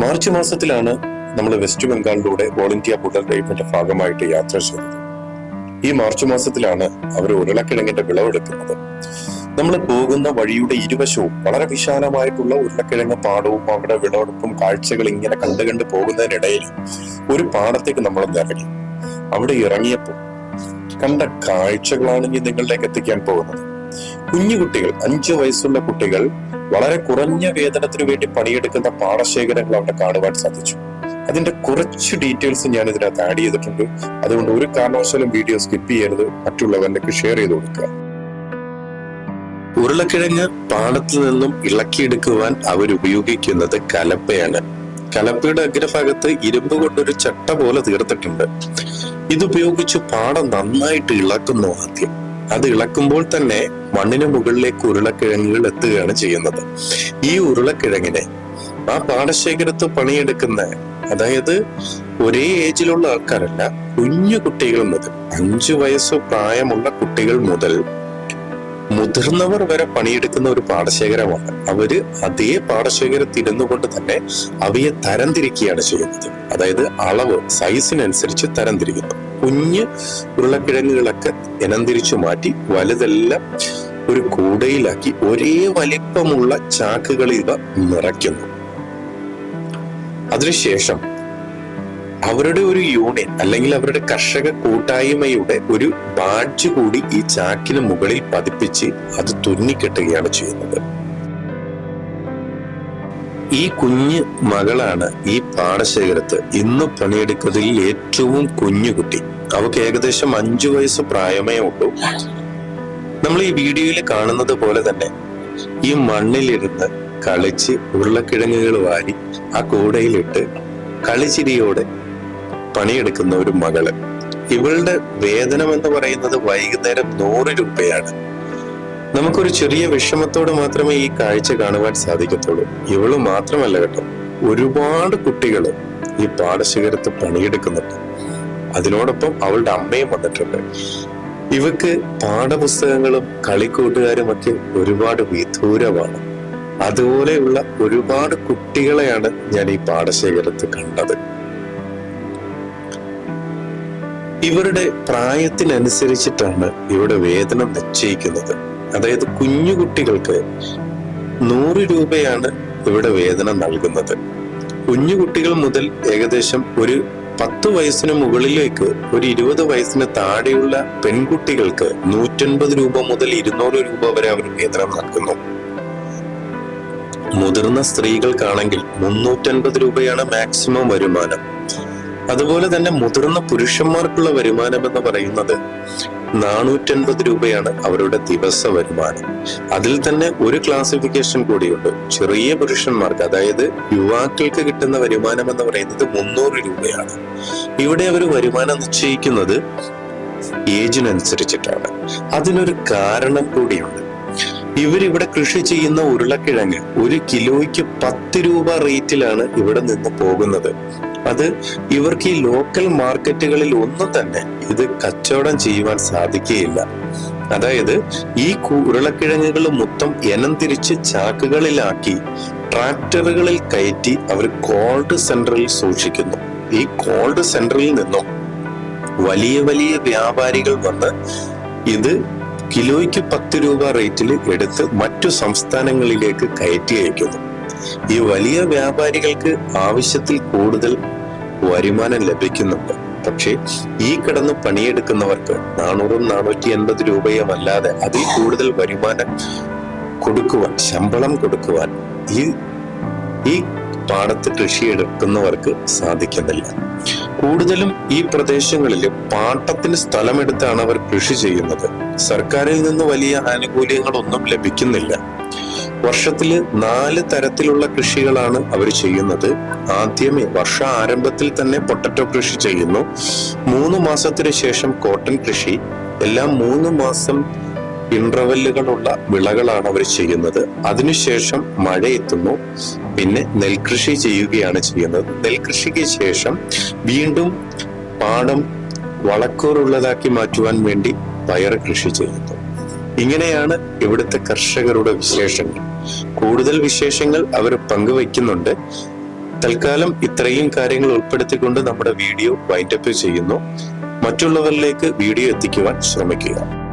March മാസത്തിലാണ് നമ്മൾ West ബംഗാളിലൂടെ ഓൾ ഇന്ത്യ ഡ്രൈവിന്റെ ഭാഗമായിട്ട് യാത്ര ചെയ്തത്. ഈ മാർച്ച് മാസത്തിലാണ് അവർ ഉരുളക്കിഴങ്ങിന്റെ വിളവെടുക്കുന്നത്. നമ്മൾ പോകുന്ന വഴിയുടെ ഇരുവശവും വളരെ വിശാലമായിട്ടുള്ള ഉരുളക്കിഴങ്ങ് പാടവും അവിടെ വിളവെടുപ്പും കാഴ്ചകൾ ഇങ്ങനെ കണ്ടു കണ്ട് പോകുന്നതിനിടയിൽ ഒരു പാടത്തേക്ക് നമ്മൾ ഇറങ്ങി. അവിടെ ഇറങ്ങിയപ്പോൾ കണ്ട കാഴ്ചകളാണ് ഇനി നിങ്ങളിലേക്ക് എത്തിക്കാൻ പോകുന്നത്. കുഞ്ഞു കുട്ടികൾ അഞ്ചു വയസ്സുള്ള കുട്ടികൾ വളരെ കുറഞ്ഞ വേതനത്തിന് വേണ്ടി പണിയെടുക്കുന്ന പാടശേഖരങ്ങൾ അവിടെ കാണുവാൻ സാധിച്ചു. അതിന്റെ കുറച്ച് ഡീറ്റെയിൽസ് ഞാൻ ഇതിനകത്ത് ആഡ് ചെയ്തിട്ടുണ്ട്. അതുകൊണ്ട് ഒരു കാരണവശാലും വീഡിയോ സ്കിപ്പ് ചെയ്യരുത്. മറ്റുള്ളവരിലേക്ക് ഷെയർ ചെയ്ത് കൊടുക്കുക. ഉരുളക്കിഴങ്ങ് പാടത്തു നിന്നും ഇളക്കിയെടുക്കുവാൻ അവരുപയോഗിക്കുന്നത് കലപ്പയാണ്. കലപ്പയുടെ അഗ്രഭാഗത്ത് ഇരുമ്പ് കൊണ്ടൊരു ചട്ട പോലെ തീർത്തിട്ടുണ്ട്. ഇതുപയോഗിച്ച് പാടം നന്നായിട്ട് ഇളക്കുന്നു ആദ്യം. അത് ഇളക്കുമ്പോൾ തന്നെ മണ്ണിന് മുകളിലേക്ക് ഉരുളക്കിഴങ്ങുകൾ എത്തുകയാണ് ചെയ്യുന്നത്. ഈ ഉരുളക്കിഴങ്ങിനെ ആ പാടശേഖരത്ത് പണിയെടുക്കുന്ന അതായത് ഒരേ ഏജിലുള്ള ആൾക്കാരല്ല കുഞ്ഞു കുട്ടികൾ മുതൽ അഞ്ചു വയസ്സ് പ്രായമുള്ള കുട്ടികൾ മുതൽ മുതിർന്നവർ വരെ പണിയെടുക്കുന്ന ഒരു പാടശേഖരമാണ്. അവർ അതേ പാടശേഖരത്തിൽ ഇരുന്നു കൊണ്ട് തന്നെ അവയെ തരംതിരിക്കുകയാണ് ചെയ്യുന്നത്. അതായത് അളവ് സൈസിനനുസരിച്ച് തരംതിരിക്കുന്നു. കുഞ്ഞ് ഉരുളക്കിഴങ്ങുകളൊക്കെ ഇനം തിരിച്ചു മാറ്റി വലുതെല്ലാം ഒരു കൂടയിലാക്കി ഒരേ വലിപ്പമുള്ള ചാക്കുകളിൽ ഇവ നിറയ്ക്കുന്നു. അതിനുശേഷം അവരുടെ ഒരു യൂണിയൻ അല്ലെങ്കിൽ അവരുടെ കർഷക കൂട്ടായ്മയുടെ ഒരു ബാഡ്ജ് കൂടി ഈ ചാക്കിന് മുകളിൽ പതിപ്പിച്ച് അത് തുന്നിക്കെട്ടുകയാണ് ചെയ്യുന്നത്. ഈ കുഞ്ഞ് മകളാണ് ഈ പാടശേഖരത്ത് ഇന്ന് പണിയെടുക്കുന്നതിൽ ഏറ്റവും കുഞ്ഞു കുട്ടി. അവക്ക് ഏകദേശം അഞ്ചു വയസ്സ് പ്രായമേ ഉള്ളൂ. നമ്മൾ ഈ വീഡിയോയിൽ കാണുന്നത് പോലെ തന്നെ ഈ മണ്ണിലിരുന്ന് കളിച്ച് ഉരുളക്കിഴങ്ങുകൾ വാരി ആ കൂടയിലിട്ട് കളിച്ചിരിയോടെ പണിയെടുക്കുന്ന ഒരു മകൾ. ഇവളുടെ വേതനം എന്ന് പറയുന്നത് വൈകുന്നേരം നൂറ് രൂപയാണ്. നമുക്കൊരു ചെറിയ വിഷമത്തോടെ മാത്രമേ ഈ കാഴ്ച കാണുവാൻ സാധിക്കത്തുള്ളൂ. ഇവൾ മാത്രമല്ല കേട്ടോ. ഒരുപാട് കുട്ടികൾ ഈ പാടശേഖരത്ത് പണിയെടുക്കുന്നുണ്ട്. അതിനോടൊപ്പം അവളുടെ അമ്മയും വന്നിട്ടുണ്ട്. ഇവക്ക് പാഠപുസ്തകങ്ങളും കളിക്കൂട്ടുകാരും ഒക്കെ ഒരുപാട് വിദൂരമാണ്. അതുപോലെയുള്ള ഒരുപാട് കുട്ടികളെയാണ് ഞാൻ ഈ പാടശേഖരത്ത് കണ്ടത്. ഇവരുടെ പ്രായത്തിനനുസരിച്ചിട്ടാണ് ഇവരുടെ വേദന നിശ്ചയിക്കുന്നത്. അതായത് കുഞ്ഞു കുട്ടികൾക്ക് നൂറ് രൂപയാണ് ഇവിടെ വേതനം നൽകുന്നത്. കുഞ്ഞു കുട്ടികൾ മുതൽ ഏകദേശം ഒരു പത്ത് വയസ്സിന് മുകളിലേക്ക് ഒരു ഇരുപത് വയസ്സിന് താഴെയുള്ള പെൺകുട്ടികൾക്ക് നൂറ്റൻപത് രൂപ മുതൽ ഇരുന്നൂറ് രൂപ വരെ അവർ വേതനം നൽകുന്നു. മുതിർന്ന സ്ത്രീകൾക്കാണെങ്കിൽ മുന്നൂറ്റൻപത് രൂപയാണ് മാക്സിമം വരുമാനം. അതുപോലെ തന്നെ മുതിർന്ന പുരുഷന്മാർക്കുള്ള വരുമാനം എന്ന് പറയുന്നത് നാനൂറ്റൻപത് രൂപയാണ് അവരുടെ ദിവസ വരുമാനം. അതിൽ തന്നെ ഒരു ക്ലാസിഫിക്കേഷൻ കൂടിയുണ്ട്. ചെറിയ പുരുഷന്മാർക്ക് അതായത് യുവാക്കൾക്ക് കിട്ടുന്ന വരുമാനം എന്ന് പറയുന്നത് മുന്നൂറ് രൂപയാണ്. ഇവിടെ അവർ വരുമാനം നിശ്ചയിക്കുന്നത് ഏജിനനുസരിച്ചിട്ടാണ്. അതിനൊരു കാരണം കൂടിയുണ്ട്. ഇവരിവിടെ കൃഷി ചെയ്യുന്ന ഉരുളക്കിഴങ്ങ് ഒരു കിലോയ്ക്ക് പത്ത് രൂപ റേറ്റിലാണ് ഇവിടെ നിന്ന് പോകുന്നത്. അത് ഇവർക്ക് ഈ ലോക്കൽ മാർക്കറ്റുകളിൽ ഒന്നും തന്നെ ഇത് കച്ചവടം ചെയ്യുവാൻ സാധിക്കുകയില്ല. അതായത് ഈ ഉരുളക്കിഴങ്ങുകൾ മൊത്തം ഇനം തിരിച്ച് ചാക്കുകളിലാക്കി ട്രാക്ടറുകളിൽ കയറ്റി അവർ കോൾഡ് സെന്ററിൽ സൂക്ഷിക്കുന്നു. ഈ കോൾഡ് സെന്ററിൽ നിന്നും വലിയ വലിയ വ്യാപാരികൾ വന്ന് ഇത് കിലോയ്ക്ക് പത്ത് രൂപ റേറ്റിൽ എടുത്ത് മറ്റു സംസ്ഥാനങ്ങളിലേക്ക് കയറ്റി അയക്കുന്നു. ഈ വലിയ വ്യാപാരികൾക്ക് ആവശ്യത്തിൽ കൂടുതൽ വരുമാനം ലഭിക്കുന്നുണ്ട്. പക്ഷേ ഈ കിടന്ന് പണിയെടുക്കുന്നവർക്ക് നാനൂറും നാനൂറ്റി എൺപത് രൂപയും അല്ലാതെ അതിൽ കൂടുതൽ വരുമാനം കൊടുക്കുവാൻ ശമ്പളം കൊടുക്കുവാൻ ഈ ഈ പാടത്ത് കൃഷി എടുക്കുന്നവർക്ക് സാധിക്കുന്നില്ല. കൂടുതലും ഈ പ്രദേശങ്ങളിൽ പാട്ടത്തിന് സ്ഥലമെടുത്താണ് അവർ കൃഷി ചെയ്യുന്നത്. സർക്കാരിൽ നിന്ന് വലിയ ആനുകൂല്യങ്ങളൊന്നും ലഭിക്കുന്നില്ല. വർഷത്തിൽ നാല് തരത്തിലുള്ള കൃഷികളാണ് അവർ ചെയ്യുന്നത്. ആദ്യമേ വർഷ ആരംഭത്തിൽ തന്നെ പൊട്ടറ്റോ കൃഷി ചെയ്യുന്നു. മൂന്ന് മാസത്തിന് ശേഷം കോട്ടൺ കൃഷി. എല്ലാം മൂന്ന് മാസം ഇൻട്രവല്ലുകളുള്ള വിളകളാണ് അവർ ചെയ്യുന്നത്. അതിനുശേഷം മഴ എത്തുന്നു. പിന്നെ നെൽകൃഷി ചെയ്യുകയാണ് ചെയ്യുന്നത്. നെൽകൃഷിക്ക് ശേഷം വീണ്ടും പാടം വളക്കൂറുള്ളതാക്കി മാറ്റുവാൻ വേണ്ടി പയർ കൃഷി ചെയ്യുന്നു. ഇങ്ങനെയാണ് ഇവിടുത്തെ കർഷകരുടെ വിശേഷങ്ങൾ. കൂടുതൽ വിശേഷങ്ങൾ അവർ പങ്കുവയ്ക്കുന്നുണ്ട്. തൽക്കാലം ഇത്രയും കാര്യങ്ങൾ ഉൾപ്പെടുത്തിക്കൊണ്ട് നമ്മുടെ വീഡിയോ വൈൻഡപ്പ് ചെയ്യുന്നു. മറ്റുള്ളവരിലേക്ക് വീഡിയോ എത്തിക്കുവാൻ ശ്രമിക്കുക.